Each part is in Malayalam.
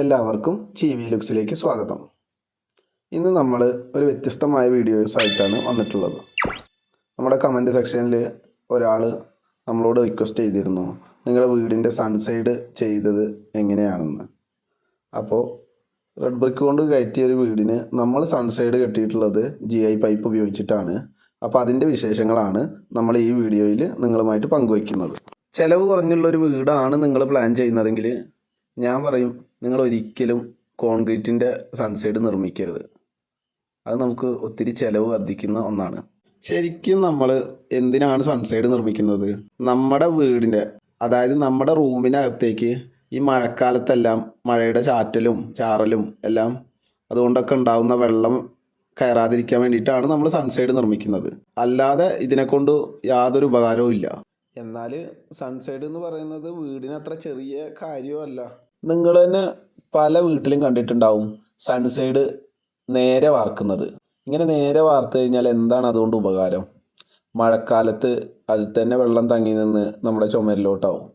എല്ലാവർക്കും ചി വി ലുക്സിലേക്ക് സ്വാഗതം. ഇന്ന് നമ്മൾ ഒരു വ്യത്യസ്തമായ വീഡിയോസ് ആയിട്ടാണ് വന്നിട്ടുള്ളത്. നമ്മുടെ കമന്റ് സെക്ഷനിൽ ഒരാൾ നമ്മളോട് റിക്വസ്റ്റ് ചെയ്തിരുന്നു നിങ്ങളുടെ വീടിന്റെ സൺസൈഡ് ചെയ്തത് എങ്ങനെയാണെന്ന്? അപ്പോൾ റെഡ് ബ്രിക്ക് കൊണ്ട് കയറ്റിയ ഒരു വീടിന് നമ്മൾ സൺസൈഡ് കെട്ടിയിട്ടുള്ളത് ജി ഐ പൈപ്പ് ഉപയോഗിച്ചിട്ടാണ്. അപ്പോൾ അതിന്റെ വിശേഷങ്ങളാണ് നമ്മൾ ഈ വീഡിയോയിൽ നിങ്ങളുമായിട്ട് പങ്കുവയ്ക്കുന്നത്. ചിലവ് കുറഞ്ഞുള്ളൊരു വീടാണ് നിങ്ങൾ പ്ലാൻ ചെയ്യുന്നതെങ്കിൽ ഞാൻ പറയും നിങ്ങൾ ഒരിക്കലും കോൺക്രീറ്റിന്റെ സൺസൈഡ് നിർമ്മിക്കരുത്. അത് നമുക്ക് ഒത്തിരി ചിലവ് വർദ്ധിക്കുന്ന ഒന്നാണ്. ശരിക്കും നമ്മൾ എന്തിനാണ് സൺസൈഡ് നിർമ്മിക്കുന്നത്? നമ്മുടെ വീടിന്റെ അതായത് നമ്മുടെ റൂമിനകത്തേക്ക് ഈ മഴക്കാലത്തെല്ലാം മഴയുടെ ചാറ്റലും ചാറലും എല്ലാം അതുകൊണ്ടൊക്കെ ഉണ്ടാകുന്ന വെള്ളം കയറാതിരിക്കാൻ വേണ്ടിയിട്ടാണ് നമ്മൾ സൺസൈഡ് നിർമ്മിക്കുന്നത്. അല്ലാതെ ഇതിനെക്കൊണ്ട് യാതൊരു ഉപകാരവും ഇല്ല. എന്നാൽ സൺസൈഡ് എന്ന് പറയുന്നത് വീടിന് അത്ര ചെറിയ കാര്യമല്ല. നിങ്ങൾ തന്നെ പല വീട്ടിലും കണ്ടിട്ടുണ്ടാവും സൺസൈഡ് നേരെ വാർക്കുന്നത്. ഇങ്ങനെ നേരെ വാർത്ത് കഴിഞ്ഞാൽ എന്താണ് അതുകൊണ്ട് ഉപകാരം? മഴക്കാലത്ത് അതിൽ തന്നെ വെള്ളം തങ്ങി നിന്ന് നമ്മുടെ ചുമരിലോട്ടാവും.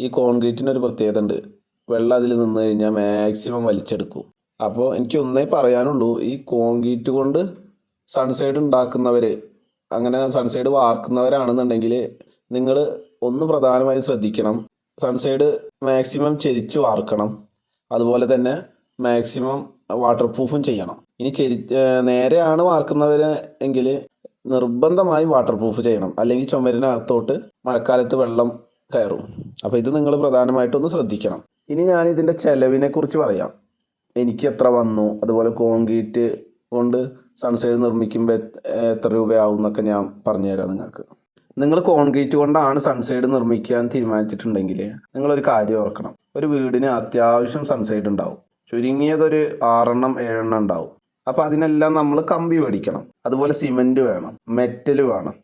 ഈ കോൺക്രീറ്റിനൊരു പ്രത്യേകത ഉണ്ട്. വെള്ളം അതിൽ നിന്ന് കഴിഞ്ഞാൽ മാക്സിമം വലിച്ചെടുക്കും. അപ്പോൾ എനിക്ക് ഒന്നേ പറയാനുള്ളൂ ഈ കോൺക്രീറ്റ് കൊണ്ട് സൺസൈഡ് ഉണ്ടാക്കുന്നവർ അങ്ങനെ സൺസൈഡ് വാർക്കുന്നവരാണെന്നുണ്ടെങ്കിൽ നിങ്ങൾ ഒന്ന് പ്രധാനമായും ശ്രദ്ധിക്കണം. സൺസൈഡ് മാക്സിമം ചെരിച്ച് വാർക്കണം. അതുപോലെ തന്നെ മാക്സിമം വാട്ടർ പ്രൂഫും ചെയ്യണം. ഇനി ചെരി നേരെയാണ് വാർക്കുന്നവർ എങ്കിൽ നിർബന്ധമായും വാട്ടർ പ്രൂഫ് ചെയ്യണം. അല്ലെങ്കിൽ ചുമരിനകത്തോട്ട് മഴക്കാലത്ത് വെള്ളം കയറും. അപ്പോൾ ഇത് നിങ്ങൾ പ്രധാനമായിട്ടൊന്ന് ശ്രദ്ധിക്കണം. ഇനി ഞാൻ ഇതിന്റെ ചെലവിനെ കുറിച്ച് പറയാം. എനിക്ക് എത്ര വന്നു? അതുപോലെ കോൺക്രീറ്റ് കൊണ്ട് സൺസൈഡ് നിർമ്മിക്കുമ്പോൾ എത്ര രൂപയാവും എന്നൊക്കെ ഞാൻ പറഞ്ഞുതരാം നിങ്ങൾക്ക്. നിങ്ങൾ കോൺക്രീറ്റ് കൊണ്ടാണ് സൺസൈഡ് നിർമ്മിക്കാൻ തീരുമാനിച്ചിട്ടുണ്ടെങ്കിൽ നിങ്ങളൊരു കാര്യം ഓർക്കണം. ഒരു വീടിന് അത്യാവശ്യം സൺസൈഡ് ഉണ്ടാവും. ചുരുങ്ങിയതൊരു ആറെണ്ണം ഏഴെണ്ണം ഉണ്ടാവും. അപ്പോൾ അതിനെല്ലാം നമ്മൾ കമ്പി മേടിക്കണം. അതുപോലെ സിമന്റ് വേണം മെറ്റൽ വേണം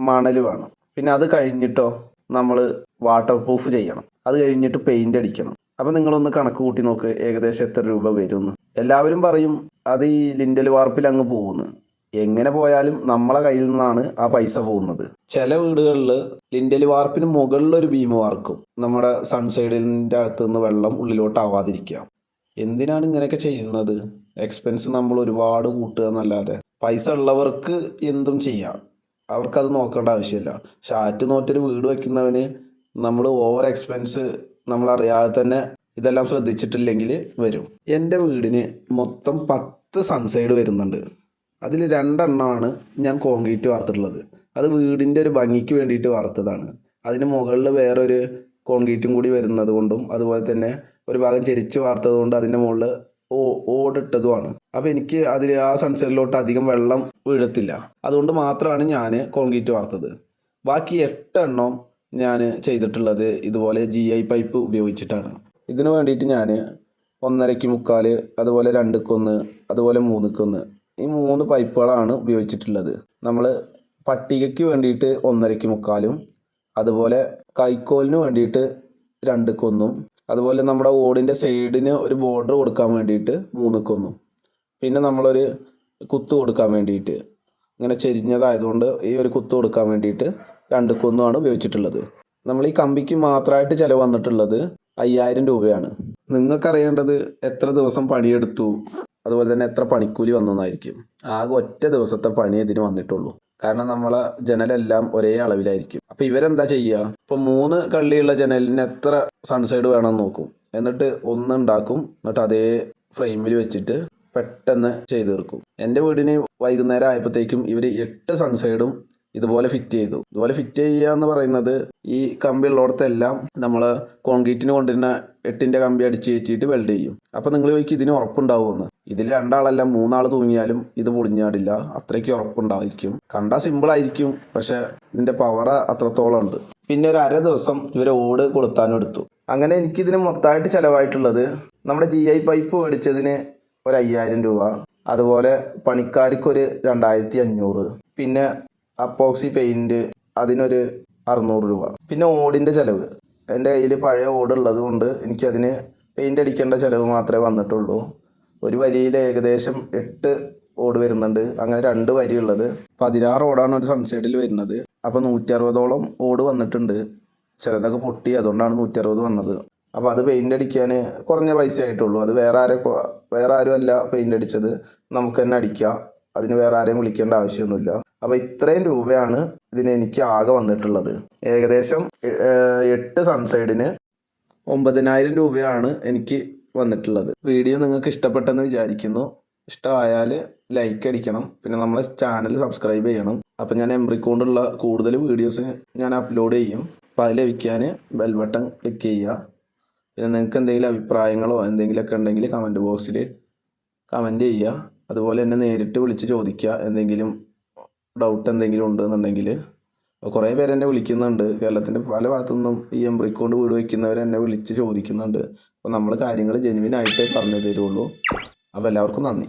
മണൽ വേണം. പിന്നെ അത് കഴിഞ്ഞിട്ടോ നമ്മൾ വാട്ടർ പ്രൂഫ് ചെയ്യണം. അത് കഴിഞ്ഞിട്ട് പെയിന്റ് അടിക്കണം. അപ്പം നിങ്ങളൊന്ന് കണക്ക് കൂട്ടി നോക്ക് ഏകദേശം എത്ര രൂപ വരുമെന്ന്. എല്ലാവരും പറയും അത് ഈ ലിൻഡൽ വാർപ്പിൽ അങ്ങ് പോകുന്നു. എങ്ങനെ പോയാലും നമ്മളെ കയ്യിൽ നിന്നാണ് ആ പൈസ പോകുന്നത്. ചില വീടുകളിൽ ലിൻഡൽ വാർപ്പിന് മുകളിലൊരു ബീം വാർക്കും. നമ്മുടെ സൺസൈഡിന്റെ അകത്ത് നിന്ന് വെള്ളം ഉള്ളിലോട്ട് ആവാതിരിക്കുക എന്തിനാണ് ഇങ്ങനെയൊക്കെ ചെയ്യുന്നത്? എക്സ്പെൻസ് നമ്മൾ ഒരുപാട് കൂട്ടുക എന്നല്ലാതെ. പൈസ ഉള്ളവർക്ക് എന്തും ചെയ്യാം. അവർക്കത് നോക്കേണ്ട ആവശ്യമില്ല. ഷാറ്റ് നോറ്റൊരു വീട് വയ്ക്കുന്നവന് നമ്മൾ ഓവർ എക്സ്പെൻസ് നമ്മളറിയാതെ തന്നെ ഇതെല്ലാം ശ്രദ്ധിച്ചിട്ടില്ലെങ്കിൽ വരും. എന്റെ വീടിന് മൊത്തം പത്ത് സൺസൈഡ് വരുന്നുണ്ട്. അതിൽ രണ്ടെണ്ണമാണ് ഞാൻ കോൺക്രീറ്റ് വാർത്തിട്ടുള്ളത്. അത് വീടിന്റെ ഒരു ഭംഗിക്ക് വേണ്ടിയിട്ട് വാർത്തതാണ്. അതിന് മുകളിൽ വേറൊരു കോൺക്രീറ്റും കൂടി വരുന്നത് കൊണ്ടും അതുപോലെ തന്നെ ഒരു ഭാഗം ചെരിച്ച് വാർത്തത് കൊണ്ട് അതിന്റെ മുകളിൽ ഓ ഓടിട്ടതുമാണ് അപ്പോൾ എനിക്ക് അതിൽ ആ സൺസെറ്റിലോട്ട് അധികം വെള്ളം വീഴത്തില്ല. അതുകൊണ്ട് മാത്രമാണ് ഞാൻ കോൺക്രീറ്റ് വാർത്തത്. ബാക്കി എട്ടെണ്ണം ഞാൻ ചെയ്തിട്ടുള്ളത് ഇതുപോലെ ജി ഐ പൈപ്പ് ഉപയോഗിച്ചിട്ടാണ്. ഇതിനു വേണ്ടിയിട്ട് ഞാൻ ഒന്നരയ്ക്ക് മുക്കാൽ അതുപോലെ രണ്ടുക്കൊന്ന് അതുപോലെ മൂന്നുക്കൊന്ന് ഈ മൂന്ന് പൈപ്പുകളാണ് ഉപയോഗിച്ചിട്ടുള്ളത്. നമ്മൾ പട്ടികയ്ക്ക് വേണ്ടിയിട്ട് ഒന്നരയ്ക്ക് മുക്കാലും അതുപോലെ കൈക്കോലിന് വേണ്ടിയിട്ട് രണ്ടുക്കൊന്നും അതുപോലെ നമ്മുടെ ഓടിന്റെ സൈഡിന് ഒരു ബോർഡർ കൊടുക്കാൻ വേണ്ടിയിട്ട് മൂന്നുക്കൊന്നും പിന്നെ നമ്മളൊരു കുത്ത് കൊടുക്കാൻ വേണ്ടിയിട്ട്. ഇങ്ങനെ ചെരിഞ്ഞതായതുകൊണ്ട് ഈ ഒരു കുത്ത് കൊടുക്കാൻ വേണ്ടിയിട്ട് രണ്ട് കൊന്നുമാണ് ഉപയോഗിച്ചിട്ടുള്ളത്. നമ്മൾ ഈ കമ്പിക്ക് മാത്രമായിട്ട് ചിലവ് വന്നിട്ടുള്ളത് അയ്യായിരം രൂപയാണ്. നിങ്ങൾക്കറിയേണ്ടത് എത്ര ദിവസം പണിയെടുത്തു? അതുപോലെ തന്നെ എത്ര പണിക്കൂലി വന്നതായിരിക്കും ആകെ ഒറ്റ ദിവസത്തെ പണി ഇതിന് വന്നിട്ടുള്ളൂ. കാരണം നമ്മളെ ജനലെല്ലാം ഒരേ അളവിലായിരിക്കും. അപ്പൊ ഇവരെന്താ ചെയ്യുക ഇപ്പൊ മൂന്ന് കള്ളിയുള്ള ജനലിന് എത്ര സൺസൈഡ് വേണമെന്ന് നോക്കും. എന്നിട്ട് ഒന്ന് ഉണ്ടാക്കും എന്നിട്ട് അതേ ഫ്രെയിമിൽ വെച്ചിട്ട് പെട്ടെന്ന് ചെയ്തു തീർക്കും. എന്റെ വീടിന് വൈകുന്നേരം ആയപ്പോഴത്തേക്കും ഇവർ എട്ട് സൺസൈഡും ഇതുപോലെ ഫിറ്റ് ചെയ്തു. ഇതുപോലെ ഫിറ്റ് ചെയ്യുക എന്ന് പറയുന്നത് ഈ കമ്പി ഉള്ളിടത്തെല്ലാം നമ്മൾ കോൺക്രീറ്റിന് കൊണ്ടുവരുന്ന എട്ടിന്റെ കമ്പി അടിച്ച് കയറ്റിയിട്ട് വെൽഡ് ചെയ്യും. അപ്പോൾ നിങ്ങൾ ചോദിക്കും ഇതിന് ഉറപ്പുണ്ടാവുമെന്ന്? ഇതിൽ രണ്ടാളല്ല മൂന്നാൾ തൂങ്ങിയാലും ഇത് പൊളിഞ്ഞാടില്ല. അത്രയ്ക്ക് ഉറപ്പുണ്ടായിരിക്കും. കണ്ടാൽ സിമ്പിൾ ആയിരിക്കും പക്ഷേ ഇതിന്റെ പവർ അത്രത്തോളം ഉണ്ട്. പിന്നെ ഒരു അര ദിവസം ഇവർ ഓട് കൊളുത്താനും എടുത്തു. അങ്ങനെ എനിക്കിതിന് മൊത്തമായിട്ട് ചിലവായിട്ടുള്ളത് നമ്മുടെ ജി ഐ പൈപ്പ് മേടിച്ചതിന് ഒരു അയ്യായിരം രൂപ. അതുപോലെ പണിക്കാർക്കൊരു രണ്ടായിരത്തി അഞ്ഞൂറ്. പിന്നെ അപ്പോക്സി പെയിന്റ് അതിനൊരു അറുന്നൂറ് രൂപ. പിന്നെ ഓടിന്റെ ചിലവ്. എന്റെ കയ്യിൽ പഴയ ഓടുള്ളത് കൊണ്ട് എനിക്കതിന് പെയിന്റ് അടിക്കേണ്ട ചിലവ് മാത്രമേ വന്നിട്ടുള്ളൂ. ഒരു വരിയിൽ ഏകദേശം എട്ട് ഓട് വരുന്നുണ്ട്. അങ്ങനെ രണ്ട് വരി ഉള്ളത്. പതിനാറ് ഓടാണ് ഒരു സൺസൈഡിൽ വരുന്നത്. അപ്പോൾ നൂറ്റി അറുപതോളം ഓട് വന്നിട്ടുണ്ട്. ചിലതൊക്കെ പൊട്ടി അതുകൊണ്ടാണ് നൂറ്റി അറുപത് വന്നത്. അപ്പോൾ അത് പെയിന്റ് അടിക്കാൻ കുറഞ്ഞ പൈസ ആയിട്ടുള്ളൂ. അത് വേറെ ആരെ വേറെ ആരും അല്ല പെയിന്റ് അടിച്ചത്. നമുക്ക് തന്നെ അടിക്കാം. അതിന് വേറെ ആരെയും വിളിക്കേണ്ട ആവശ്യമൊന്നുമില്ല. അപ്പോൾ ഇത്രയും രൂപയാണ് ഇതിന് എനിക്ക് ആകെ വന്നിട്ടുള്ളത്. ഏകദേശം എട്ട് സൺസൈഡിന് ഒമ്പതിനായിരം രൂപയാണ് എനിക്ക് വന്നിട്ടുള്ളത്. വീഡിയോ നിങ്ങൾക്ക് ഇഷ്ടപ്പെട്ടെന്ന് വിചാരിക്കുന്നു. ഇഷ്ടമായാൽ ലൈക്ക് അടിക്കണം. പിന്നെ നമ്മളെ ചാനൽ സബ്സ്ക്രൈബ് ചെയ്യണം. അപ്പം ഞാൻ എംബ്രിക്കൊണ്ടുള്ള കൂടുതൽ വീഡിയോസ് ഞാൻ അപ്ലോഡ് ചെയ്യും. അപ്പോൾ അത് ലഭിക്കാൻ ബെൽ ബട്ടൺ ക്ലിക്ക് ചെയ്യുക. പിന്നെ നിങ്ങൾക്ക് എന്തെങ്കിലും അഭിപ്രായങ്ങളോ എന്തെങ്കിലുമൊക്കെ ഉണ്ടെങ്കിൽ കമന്റ് ബോക്സിൽ കമന്റ് ചെയ്യുക. അതുപോലെ എന്നെ നേരിട്ട് വിളിച്ച് ചോദിക്കുക. എന്തെങ്കിലും ഡൗട്ട് എന്തെങ്കിലും ഉണ്ടെന്നുണ്ടെങ്കിൽ കുറേ പേര് എന്നെ വിളിക്കുന്നുണ്ട്. കേരളത്തിന്റെ പല ഭാഗത്തു നിന്നും ഈ എംബ്രിക്കോണ്ട് വീട് വയ്ക്കുന്നവർ എന്നെ വിളിച്ച് ചോദിക്കുന്നുണ്ട്. അപ്പോൾ നമ്മൾ കാര്യങ്ങൾ ജെനുവിൻ ആയിട്ടേ പറഞ്ഞു തരുള്ളൂ. അപ്പോൾ എല്ലാവർക്കും നന്ദി.